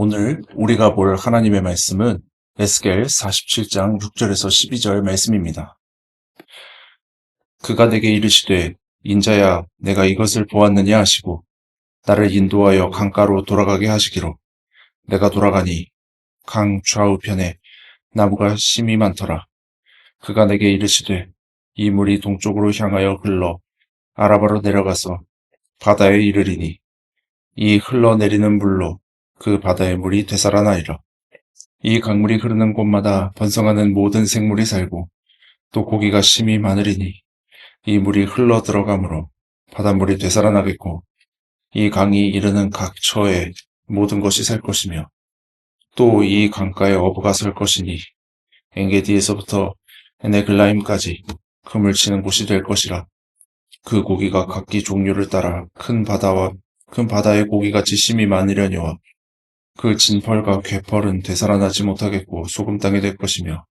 오늘 우리가 볼 하나님의 말씀은 에스겔 47장 6절에서 12절 말씀입니다. 그가 내게 이르시되 인자야 내가 이것을 보았느냐 하시고 나를 인도하여 강가로 돌아가게 하시기로 내가 돌아가니 강 좌우편에 나무가 심이 많더라. 그가 내게 이르시되 이 물이 동쪽으로 향하여 흘러 아라바로 내려가서 바다에 이르리니 이 흘러내리는 물로 그 바다의 물이 되살아나리라. 이 강물이 흐르는 곳마다 번성하는 모든 생물이 살고 또 고기가 심이 많으리니 이 물이 흘러 들어가므로 바닷물이 되살아나겠고 이 강이 이르는 각 처에 모든 것이 살 것이며 또 이 강가에 어부가 설 것이니 엔게디에서부터 에네글라임까지 금을 치는 곳이 될 것이라 그 고기가 각기 종류를 따라 큰 바다와 큰 바다의 고기같이 심이 많으려니와 그 진펄과 괴펄은 되살아나지 못하겠고 소금 땅이 될 것이며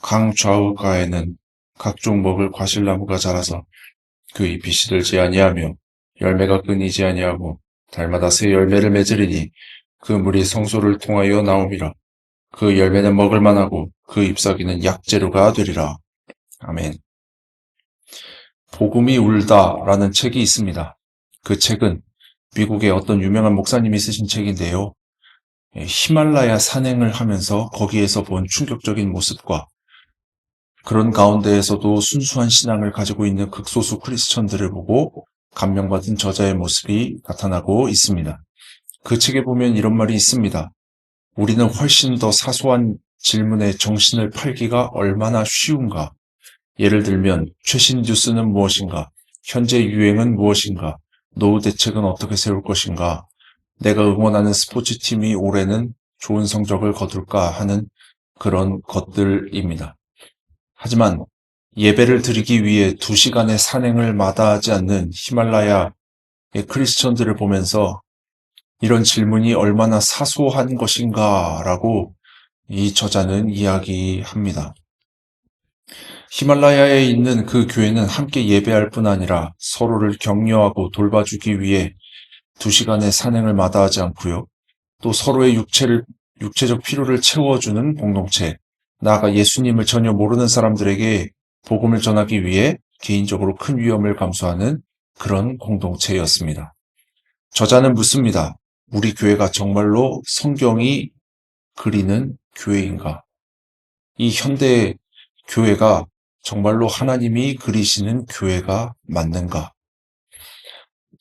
강 좌우가에는 각종 먹을 과실나무가 자라서 그 잎이 시들지 아니하며 열매가 끊이지 아니하고 달마다 새 열매를 맺으리니 그 물이 성소를 통하여 나옴이라 그 열매는 먹을 만하고 그 잎사귀는 약재료가 되리라 아멘 복음이 울다라는 책이 있습니다. 그 책은 미국의 어떤 유명한 목사님이 쓰신 책인데요. 예, 히말라야 산행을 하면서 거기에서 본 충격적인 모습과 그런 가운데에서도 순수한 신앙을 가지고 있는 극소수 크리스천들을 보고 감명받은 저자의 모습이 나타나고 있습니다. 그 책에 보면 이런 말이 있습니다. 우리는 훨씬 더 사소한 질문에 정신을 팔기가 얼마나 쉬운가. 예를 들면 최신 뉴스는 무엇인가? 현재 유행은 무엇인가? 노후 대책은 어떻게 세울 것인가? 내가 응원하는 스포츠팀이 올해는 좋은 성적을 거둘까 하는 그런 것들입니다. 하지만 예배를 드리기 위해 두 시간의 산행을 마다하지 않는 히말라야의 크리스천들을 보면서 이런 질문이 얼마나 사소한 것인가 라고 이 저자는 이야기합니다. 히말라야에 있는 그 교회는 함께 예배할 뿐 아니라 서로를 격려하고 돌봐주기 위해 두 시간의 산행을 마다하지 않고요. 또 서로의 육체를, 육체적 필요를 채워주는 공동체, 나아가 예수님을 전혀 모르는 사람들에게 복음을 전하기 위해 개인적으로 큰 위험을 감수하는 그런 공동체였습니다. 저자는 묻습니다. 우리 교회가 정말로 성경이 그리는 교회인가? 이 현대 교회가 정말로 하나님이 그리시는 교회가 맞는가?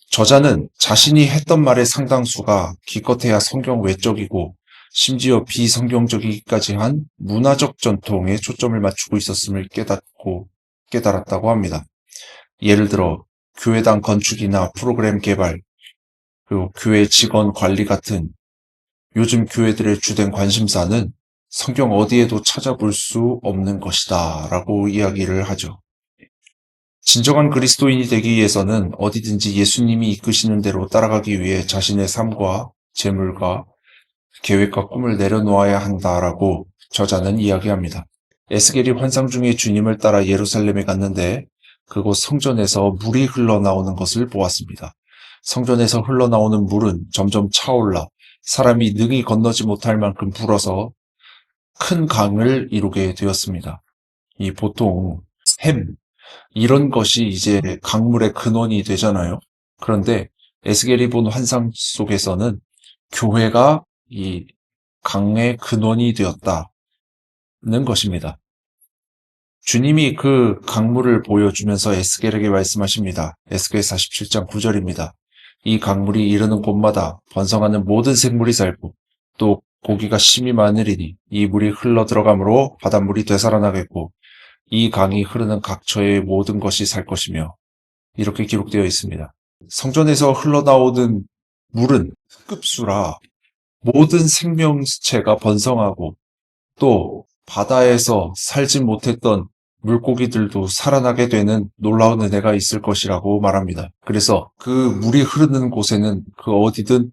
저자는 자신이 했던 말의 상당수가 기껏해야 성경 외적이고 심지어 비성경적이기까지 한 문화적 전통에 초점을 맞추고 있었음을 깨닫고 깨달았다고 합니다. 예를 들어 교회당 건축이나 프로그램 개발, 그리고 교회 직원 관리 같은 요즘 교회들의 주된 관심사는 성경 어디에도 찾아볼 수 없는 것이다 라고 이야기를 하죠. 진정한 그리스도인이 되기 위해서는 어디든지 예수님이 이끄시는 대로 따라가기 위해 자신의 삶과 재물과 계획과 꿈을 내려놓아야 한다라고 저자는 이야기합니다. 에스겔이 환상 중에 주님을 따라 예루살렘에 갔는데 그곳 성전에서 물이 흘러나오는 것을 보았습니다. 성전에서 흘러나오는 물은 점점 차올라 사람이 능히 건너지 못할 만큼 불어서 큰 강을 이루게 되었습니다. 이 보통 햄 이런 것이 이제 강물의 근원이 되잖아요. 그런데 에스겔이 본 환상 속에서는 교회가 이 강의 근원이 되었다는 것입니다. 주님이 그 강물을 보여주면서 에스겔에게 말씀하십니다. 에스겔 47장 9절입니다. 이 강물이 이르는 곳마다 번성하는 모든 생물이 살고 또 고기가 심이 많으리니 이 물이 흘러 들어가므로 바닷물이 되살아나겠고 이 강이 흐르는 각처의 모든 것이 살 것이며 이렇게 기록되어 있습니다. 성전에서 흘러나오는 물은 급수라 모든 생명체가 번성하고 또 바다에서 살지 못했던 물고기들도 살아나게 되는 놀라운 은혜가 있을 것이라고 말합니다. 그래서 그 물이 흐르는 곳에는 그 어디든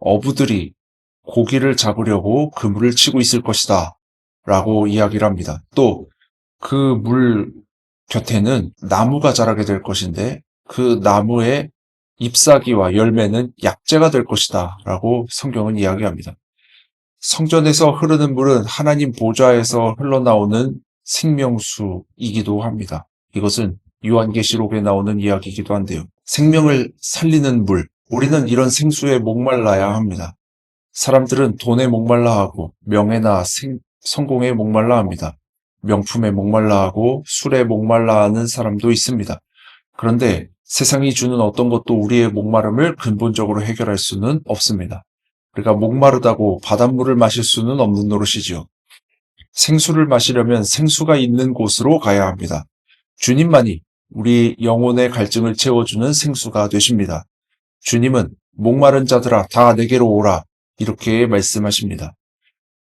어부들이 고기를 잡으려고 그물을 치고 있을 것이다. 라고 이야기를 합니다. 또 그 물 곁에는 나무가 자라게 될 것인데 그 나무의 잎사귀와 열매는 약재가 될 것이다. 라고 성경은 이야기합니다. 성전에서 흐르는 물은 하나님 보좌에서 흘러나오는 생명수이기도 합니다. 이것은 요한계시록에 나오는 이야기이기도 한데요. 생명을 살리는 물. 우리는 이런 생수에 목말라야 합니다. 사람들은 돈에 목말라 하고 명예나 생- 성공에 목말라 합니다. 명품에 목말라 하고 술에 목말라 하는 사람도 있습니다. 그런데 세상이 주는 어떤 것도 우리의 목마름을 근본적으로 해결할 수는 없습니다. 우리가 목마르다고 바닷물을 마실 수는 없는 노릇이지요. 생수를 마시려면 생수가 있는 곳으로 가야 합니다. 주님만이 우리 영혼의 갈증을 채워주는 생수가 되십니다. 주님은 목마른 자들아 다 내게로 오라 이렇게 말씀하십니다.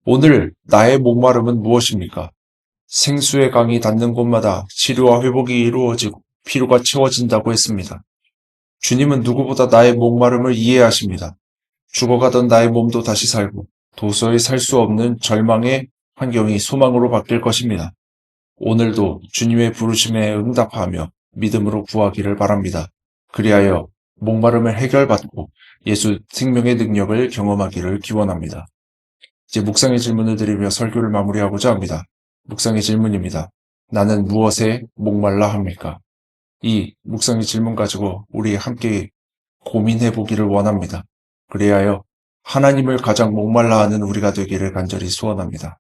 오늘 나의 목마름은 무엇입니까? 생수의 강이 닿는 곳마다 치료와 회복이 이루어지고 피로가 채워진다고 했습니다. 주님은 누구보다 나의 목마름을 이해하십니다. 죽어가던 나의 몸도 다시 살고 도저히 살 수 없는 절망의 환경이 소망으로 바뀔 것입니다. 오늘도 주님의 부르심에 응답하며 믿음으로 구하기를 바랍니다. 그리하여 목마름을 해결받고 예수 생명의 능력을 경험하기를 기원합니다. 이제 묵상의 질문을 드리며 설교를 마무리하고자 합니다. 묵상의 질문입니다. 나는 무엇에 목말라 합니까? 이 묵상의 질문 가지고 우리 함께 고민해 보기를 원합니다. 그리하여 하나님을 가장 목말라 하는 우리가 되기를 간절히 소원합니다.